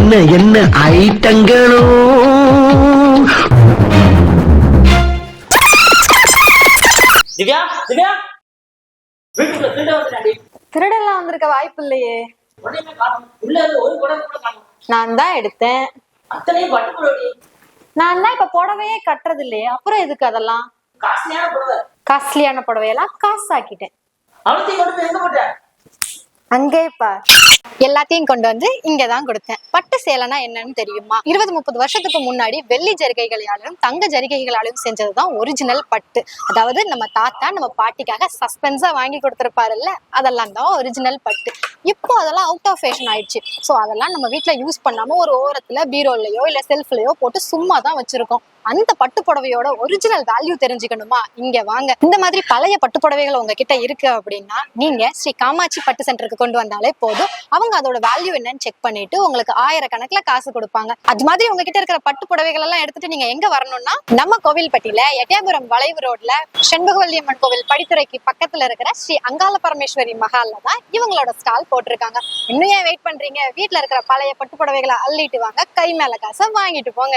என்ன என்ன ஐட்டங்களோ? திவ்யா திவ்யா? வீட்டுக்குள்ள திருட வந்துட்டாடி திருடெல்லாம் வந்திருக்க வாய்ப்பு இல்லையே உடனே காணும். உள்ள இருந்து ஒரு குடம் கூட காணும். நான் தான் எடுத்தேன். அத்தனையும் பட்டு புடவை நான் தான் இப்ப புடவையே கட்டுறது இல்லையே அப்புறம் எதுக்கு அதெல்லாம்? காஸ்ட்லியான புடவை. காஸ்ட்லியான புடவையெல்லாம் காசு ஆக்கிட்டேன் அவ்வளோத்தையும் கொண்டு போய் எங்க போட்ட? அங்கே பார் எல்லாத்தையும் கொண்டு வந்து இங்க தான் கொடுத்தேன். பட்டு சேலைனா என்னன்னு தெரியுமா? இருபது முப்பது வருஷத்துக்கு முன்னாடி வெள்ளி ஜரிகைகளாலும் தங்க ஜரிகைகளாலும் செஞ்சதுதான் ஒரிஜினல் பட்டு. அதாவது நம்ம தாத்தா நம்ம பாட்டிக்காக சஸ்பென்ஸா வாங்கி கொடுத்துருப்பாருல்ல? அதெல்லாம் தான் ஒரிஜினல் பட்டு. இப்போ அதெல்லாம் அவுட் ஆஃப் ஃபேஷன் ஆயிடுச்சு. ஸோ அதெல்லாம் நம்ம வீட்ல யூஸ் பண்ணாம ஒரு ஓரத்துல பீரோலையோ இல்ல செல்ஃப்லயோ போட்டு சும்மா தான் வச்சிருக்கோம். அந்த பட்டு புடவையோட ஒரிஜினல் வேல்யூ தெரிஞ்சுக்கணுமா? இங்க வாங்க. இந்த மாதிரி பழைய பட்டு புடவைகள் உங்ககிட்ட இருக்கு அப்படின்னா நீங்க ஸ்ரீ காமாட்சி பட்டு சென்டருக்கு கொண்டு வந்தாலே போதும். அவங்க அதோட வேல்யூ என்னன்னு செக் பண்ணிட்டு உங்களுக்கு ஆயிரக்கணக்கில் காசு கொடுப்பாங்க. அது மாதிரி உங்ககிட்ட இருக்கிற பட்டு புடவைகள் எல்லாம் எடுத்துட்டு நீங்க எங்க வரணும்னா நம்ம கோவில்பட்டியில எட்டயபுரம் வளைவு ரோட்ல செண்பகவல்லியம்மன் கோவில் படித்துறைக்கு பக்கத்துல இருக்கிற ஸ்ரீ அங்கால பரமேஸ்வரி மகால்ல தான் இவங்களோட ஸ்டால் போட்டிருக்காங்க. இன்னும் ஏன் வெயிட் பண்றீங்க? வீட்டுல இருக்கிற பழைய பட்டு புடவைகளை அள்ளிட்டு வாங்க கை மேல காசை வாங்கிட்டு போங்க.